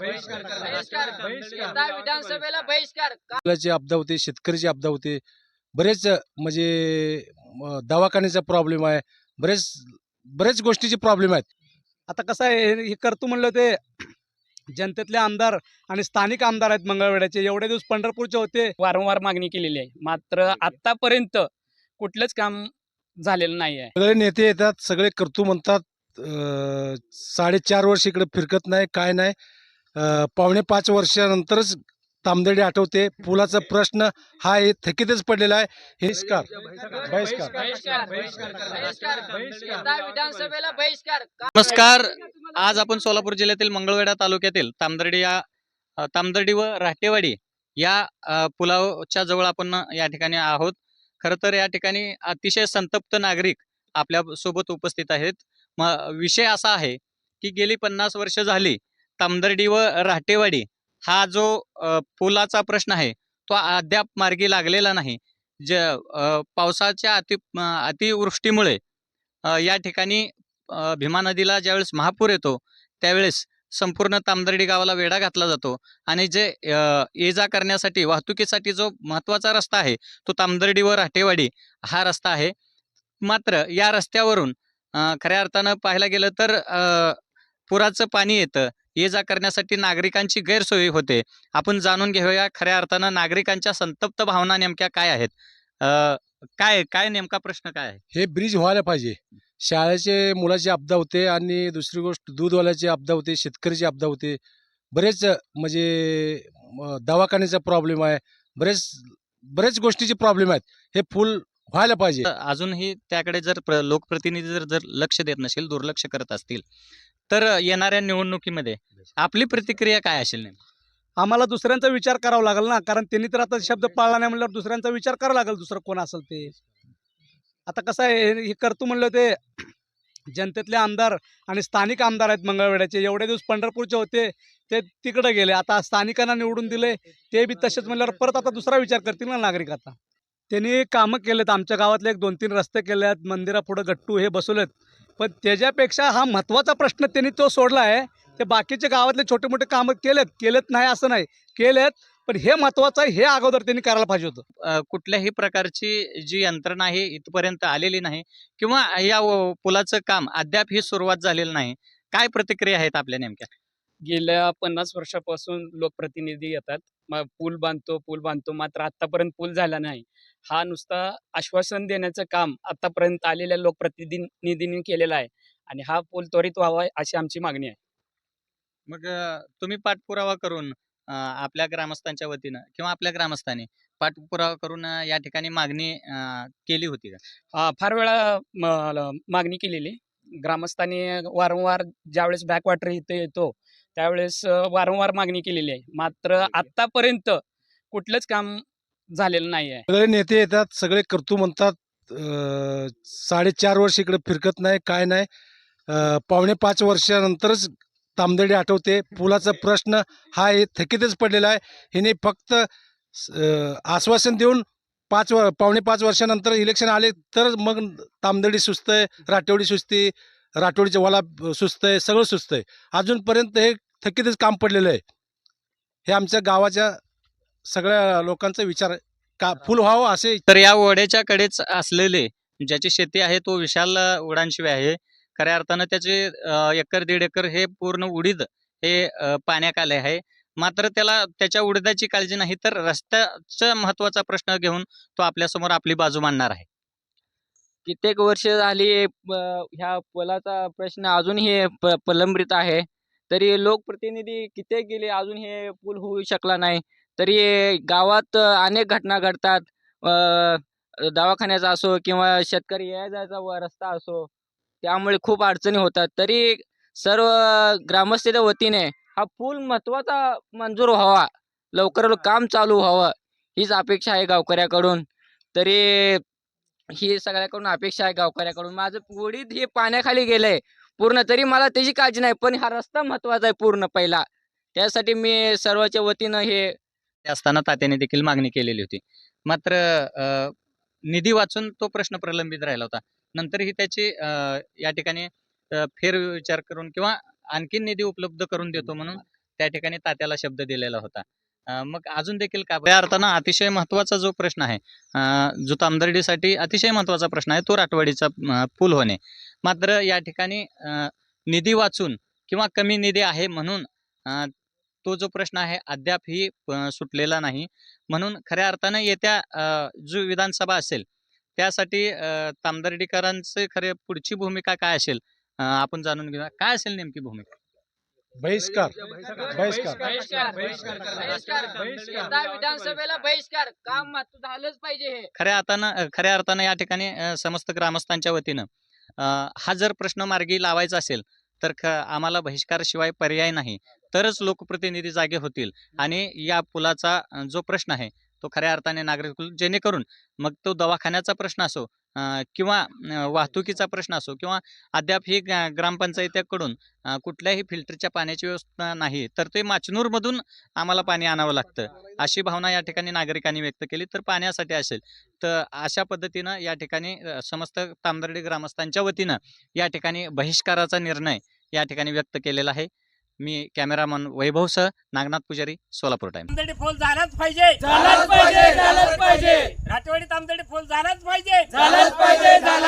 बहिष्कार विधानसभेला बहिष्कार. का? मुलाची आपदा होते शेतकऱ्याची आपदा होते. बरेच म्हणजे दवाखान्याचा प्रॉब्लेम आहे. बरेच बरेच गोष्टीचे प्रॉब्लेम आहेत. आता कसं आहे हे- करतो म्हणलं ते जनतेतले आमदार आणि स्थानिक आमदार आहेत मंगळवेढ्याचे. एवढे दिवस पंढरपूरचे होते. वारंवार मागणी केलेली आहे. मात्र आतापर्यंत कुठलंच काम झालेलं नाही आहे सगळे नेते येतात सगळे करतो म्हणतात अं, साडेचार वर्ष इकडे फिरकत नाही काय नाही. पावणे पाच वर्षानंतरच तामदडी आठवते. पुलाचा प्रश्न हा हे थकीतच पडलेला आहे. हे का? नमस्कार. आज आपण सोलापूर जिल्ह्यातील मंगळवेढा तालुक्यातील तामदर्डी या तामदर्डी व राटेवाडी या पुलाच्या जवळ आपण या ठिकाणी आहोत. खरं तर या ठिकाणी अतिशय संतप्त नागरिक आपल्यासोबत उपस्थित आहेत. म विषय असा आहे की गेली पन्नास वर्ष झाली तामदर्डी व राहटेवाडी हा जो पुलाचा प्रश्न आहे तो अद्याप मार्गी लागलेला नाही. ज पावसाच्या अति अतिवृष्टीमुळे या ठिकाणी भीमा नदीला ज्यावेळेस महापूर येतो त्यावेळेस संपूर्ण तामदर्डी गावाला वेढा घातला जातो. आणि जे ये जा करण्यासाठी वाहतुकीसाठी जो महत्त्वाचा रस्ता आहे तो तामदर्डी व राहटेवाडी हा रस्ता आहे. मात्र या रस्त्यावरून खऱ्या अर्थानं पाहायला गेलं तर पुराचं पाणी येतं. ये जा करण्यासाठी नागरिकांची गैरसोयी होते. आपण जाणून घेऊया खऱ्या अर्थानं नागरिकांच्या संतप्त भावना नेमक्या काय आहेत. काय काय नेमका प्रश्न काय आहे? हे ब्रिज व्हायला पाहिजे. शाळेचे मुलाची आपदा होते आणि दुसरी गोष्ट दूधवाल्याची आपदा होते शेतकऱ्याची आपदा होते. बरेच म्हणजे दवाखान्याचा प्रॉब्लेम आहे. बरेच बरेच गोष्टीचे प्रॉब्लेम आहेत. हे पूल व्हायला पाहिजे. अजूनही त्याकडे जर प्र- लोकप्रतिनिधी जर जर लक्ष देत नसेल दुर्लक्ष करत असतील तर येणाऱ्या निवडणुकीमध्ये आपली प्रतिक्रिया काय असेल नेमकी? आम्हाला दुसऱ्यांचा विचार करावा लागेल ना. कारण त्यांनी तर आता शब्द पाळला नाही म्हणल्यावर दुसऱ्यांचा विचार करावा लागेल दुसरं कोण असेल ते. आता कसं आहे हे- करतो म्हणलं ते जनतेतले आमदार आणि स्थानिक आमदार आहेत मंगळवेढ्याचे. एवढे दिवस पंढरपूरचे होते ते तिकडे गेले. आता स्थानिकांना निवडून दिले ते बी तसेच म्हणल्यावर परत आता दुसरा विचार करतील ना नागरिक आता. त्यांनी कामं केलेत. आमच्या गावातले एक दोन तीन रस्ते केले आहेत मंदिरापुढं गट्टू हे बसवलेत. पण त्याच्यापेक्षा हा महत्त्वाचा प्रश्न त्यांनी तो सोडला आहे ते बाकीचे गावातले छोटे मोठे कामं केलेत केलेत नाही असं नाही. केलेत पण हे महत्त्वाचं आहे हे अगोदर त्यांनी करायला पाहिजे होतं. कुठल्याही प्रकारची जी यंत्रणा आहे इथपर्यंत आलेली नाही. किंवा या व- पुलाचं काम अद्याप ही सुरुवात झालेली नाही. काय प्रतिक्रिया आहेत आपल्या नेमक्या? गेल्या पन्नास वर्षापासून लोकप्रतिनिधी येतात. मग पूल बांधतो पूल बांधतो. मात्र आतापर्यंत पूल झाला नाही. हा नुसता आश्वासन देण्याचं काम आतापर्यंत आलेल्या लोकप्रतिनिधींनी केलेलं आहे. आणि हा पूल त्वरित व्हावा अशी आमची मागणी आहे. मग तुम्ही पाठपुरावा करून आपल्या ग्रामस्थांच्या वतीनं किंवा आपल्या ग्रामस्थांनी पाठपुरावा करून या ठिकाणी मागणी केली होती का? फार वेळा मागणी केलेली. ग्रामस्थांनी वारंवार ज्यावेळेस बॅकवॉटर इथे येतो त्यावेळेस वारंवार मागणी केलेली आहे. मात्र आतापर्यंत कुठलंच काम झालेलं नाही आहे सगळे नेते येतात सगळे करतो म्हणतात अं, साडेचार वर्ष इकडे फिरकत नाही काय नाही. अं, पावणे पाच वर्षानंतरच तामदडी आठवते. पुलाचा प्रश्न हा हे थकीतच पडलेला आहे. हिने फक्त अं, आश्वासन देऊन पाच वर पावणे पाच वर्षानंतर इलेक्शन आले तर मग तामदडी सुस्त आहे राटेवडी सुस्ती राठोडीचे वाला सुस्त आहे सगळं सुस्त आहे अजूनपर्यंत हे थकीतच काम पडलेलं आहे. हे आमच्या गावाच्या सगळ्या लोकांचा विचार. का फुल व्हावं असे तर या ओढ्याच्या कडेच असलेले ज्याची शेती आहे तो विशाल अ, उडानशिवाय आहे. खऱ्या अर्थानं त्याचे एकर दीड एकर हे पूर्ण उडीद हे आले आहे. मात्र त्याला त्याच्या उडीदाची काळजी नाही तर रस्त्याचा महत्त्वाचा प्रश्न घेऊन तो आपल्यासमोर आपली बाजू मांडणार आहे. कित्येक वर्ष झाली प- ह्या पुलाचा प्रश्न अजूनही प- प्रलंबित आहे. तरी लोकप्रतिनिधी कित्येक गेले अजून हे पूल होऊ शकला नाही. तरी गावात अनेक घटना घडतात. दवाखान्याचा असो किंवा शेतकरी या जायचा व रस्ता असो त्यामुळे खूप अडचणी होतात. तरी सर्व ग्रामस्थाच्या वतीने हा पूल महत्त्वाचा मंजूर व्हावा. लवकर काम चालू व्हावं हीच अपेक्षा आहे गावकऱ्याकडून. तरी ही सगळ्याकडून अपेक्षा आहे गावकऱ्याकडून. माझं उडीद हे पाण्याखाली गेलंय पूर्ण तरी मला त्याची काळजी नाही पण हा रस्ता महत्त्वाचा आहे पूर्ण पहिला. त्यासाठी मी सर्वांच्या वतीनं हे असताना तात्याने देखील मागणी केलेली होती. मात्र निधी वाचून तो प्रश्न प्रलंबित राहिला होता. नंतरही त्याची या ठिकाणी फेरविचार करून किंवा आणखीन निधी उपलब्ध करून देतो म्हणून त्या ठिकाणी तात्याला शब्द दिलेला होता. मग अजून देखील का या अर्थानं अतिशय महत्त्वाचा जो प्रश्न आहे जो तामदर्डीसाठी अतिशय महत्त्वाचा प्रश्न आहे तो राठवाडीचा पूल होणे. मात्र या ठिकाणी निधी वाचून किंवा कमी निधी आहे म्हणून तो जो प्रश्न आहे अद्यापही अं, सुटलेला नाही. म्हणून खऱ्या अर्थानं येत्या जो विधानसभा असेल त्यासाठी अं, तामदर्डीकरांचे खरे पुढची भूमिका काय असेल? आपण जाणून घेऊया. काय असेल नेमकी भूमिका? बहिष्कार. बहिष्कार. बहिष्कार. बहिष्कार. विधानसभेला बहिष्कार. काम झालंच पाहिजे हे. खऱ्या अर्थानं खऱ्या अर्थानं या ठिकाणी समस्त ग्रामस्थांच्या वतीनं हा जर प्रश्न मार्गी लावायचा असेल तर आम्हाला बहिष्काराशिवाय पर्याय नाही. तरच लोकप्रतिनिधी जागे होतील. आणि या पुलाचा जो प्रश्न आहे तो खऱ्या अर्थाने नागरिक जेणेकरून मग तो दवाखान्याचा प्रश्न असो किंवा वाहतुकीचा प्रश्न असो किंवा अद्याप ही ग्रामपंचायतीकडून कुठल्याही फिल्टरच्या पाण्याची व्यवस्था नाही तर ते माचनूरमधून आम्हाला पाणी आणावं लागतं. अशी भावना या ठिकाणी नागरिकांनी व्यक्त केली. तर पाण्यासाठी असेल तर अशा पद्धतीनं या ठिकाणी समस्त तामदर्डी ग्रामस्थांच्या वतीनं या ठिकाणी बहिष्काराचा निर्णय या ठिकाणी व्यक्त केलेला आहे. मी कॅमेरामन वैभवसह नागनाथ पुजारी सोलापूर टाइम तामदडी फोल झालाच पाहिजे. झालाच पाहिजे झालाच पाहिजे. राठवाडी तामदडी फोल झालाच पाहिजे. झालाच पाहिजे झालाच पाहिजे